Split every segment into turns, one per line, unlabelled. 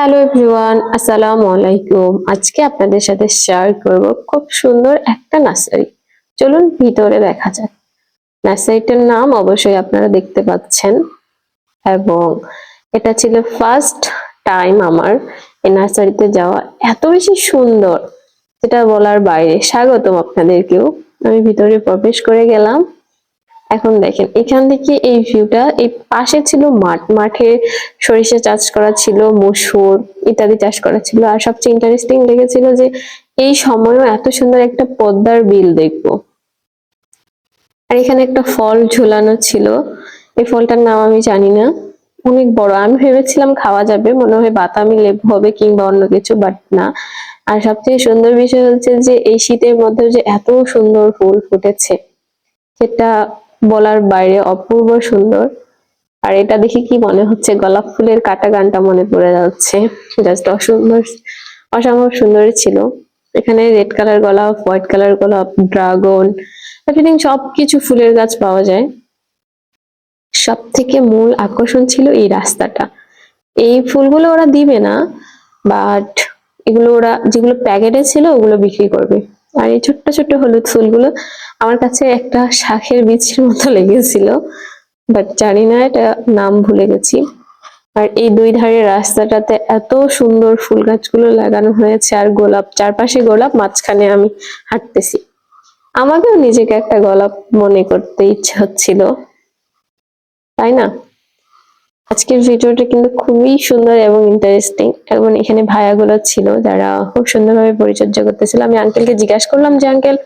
Hello everyone আসসালামু আলাইকুম আজকে আপনাদের সাথে শেয়ার করব খুব সুন্দর একটা নার্সারি। চলুন ভিতরে দেখা যাক। নার্সারিটার নাম অবশ্যই আপনারা দেখতে পাচ্ছেন এবং এটা ছিল ফার্স্ট টাইম আমার এই নার্সারিতে যাওয়া। এত বেশি সুন্দর, যেটা বলার বাইরে। স্বাগতম আপনাদেরকেও। আমি ভিতরে প্রবেশ করে গেলাম। এখন দেখেন, এখান থেকে এই ভিউটা এই পাশে ছিল মাঠ। মাঠে সরিষা চাষ করা ছিল, মসুর ইত্যাদি চাষ করা ছিল। আর সবচেয়ে ইন্টারেস্টিং লেগেছিল যে এই সময়ও এত সুন্দর একটা পদ্মার বিল দেখব। আর এখানে একটা ফল ঝোলানো ছিল। এই ফলটার নাম আমি জানি না। অনেক বড়। আমি ভেবেছিলাম খাওয়া যাবে, মনে হয় বাতামি লেবু হবে কিংবা অন্য কিছু বাট না। আর সবচেয়ে সুন্দর বিষয় হচ্ছে যে এই শীতের মধ্যে যে এত সুন্দর ফুল ফুটেছে যেটা বলার বাইরে অপূর্ব সুন্দর। আর এটা দেখে কি মনে হচ্ছে? গোলাপ ফুলের কাটা গানটা মনে পড়ে যাচ্ছে। জাস্ট অসুন্দর, অসম্ভব সুন্দর ছিল। এখানে রেড কালার গোলাপ হোয়াইট কালার গোলাপ ড্রাগন এভরিথিং সবকিছু ফুলের গাছ পাওয়া যায়। সব থেকে মূল আকর্ষণ ছিল এই রাস্তাটা। এই ফুলগুলো ওরা দিবে না বাট এগুলো ওরা, যেগুলো প্যাকেটে ছিল, ওগুলো বিক্রি করবে। আর এই ছোট্ট ছোট্ট হলুদ ফুলগুলো আমার কাছে একটা শাখের বীজের মতো লেগেছিল বাট জানি না এটা নাম ভুলে গেছি। আর এই দুই ধারে রাস্তাটাতে এত সুন্দর ফুল গাছগুলো লাগানো হয়েছে, আর গোলাপ, চারপাশে গোলাপ, মাঝখানে আমি হাঁটতেছি। আমাকেও নিজেকে একটা গোলাপ মনে করতে ইচ্ছে হচ্ছিল। তাই না? আজকের ভিডিওটা কিন্তু খুবই সুন্দর এবং ইন্টারেস্টিং এবং এখানে ভাইয়াগুলো ছিল, যারা খুব সুন্দরভাবে পরিচর্যা করতেছিল। আমি আঙ্কেলকে জিজ্ঞাসা করলাম যে আঙ্কেল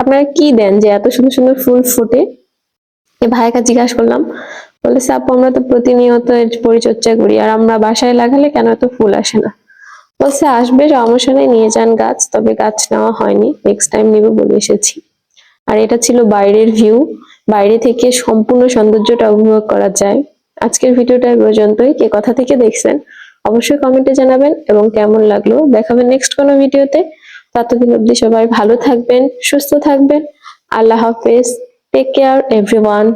আপনারা কি দেন যে এত সুন্দর সুন্দর ফুল ফুটে? ভাইয়াকে জিজ্ঞাসা করলাম, বলেছে, আপু, আমরা তো প্রতিনিয়ত পরিচর্যা করি, আর আমরা বাসায় লাগালে কেন এত ফুল আসে না? বলছে, আসবে, সমস্যা নিয়ে যান গাছ, তবে গাছ নেওয়া হয়নি। নেক্সট টাইম নিব বলে এসেছি। আর এটা ছিল বাইরের ভিউ বাইরে থেকে সম্পূর্ণ সৌন্দর্যটা উপভোগ করা যায়। আজকের ভিডিওটা পর্যন্তই। কে কথা থেকে দেখছেন, অবশ্যই কমেন্টে জানাবেন এবং কেমন লাগল দেখাবেন নেক্সট কোনো ভিডিওতে। ততদিন অবধি সবাই ভালো থাকবেন, সুস্থ থাকবেন। আল্লাহ হাফেজ টেক কেয়ার এভরিওয়ান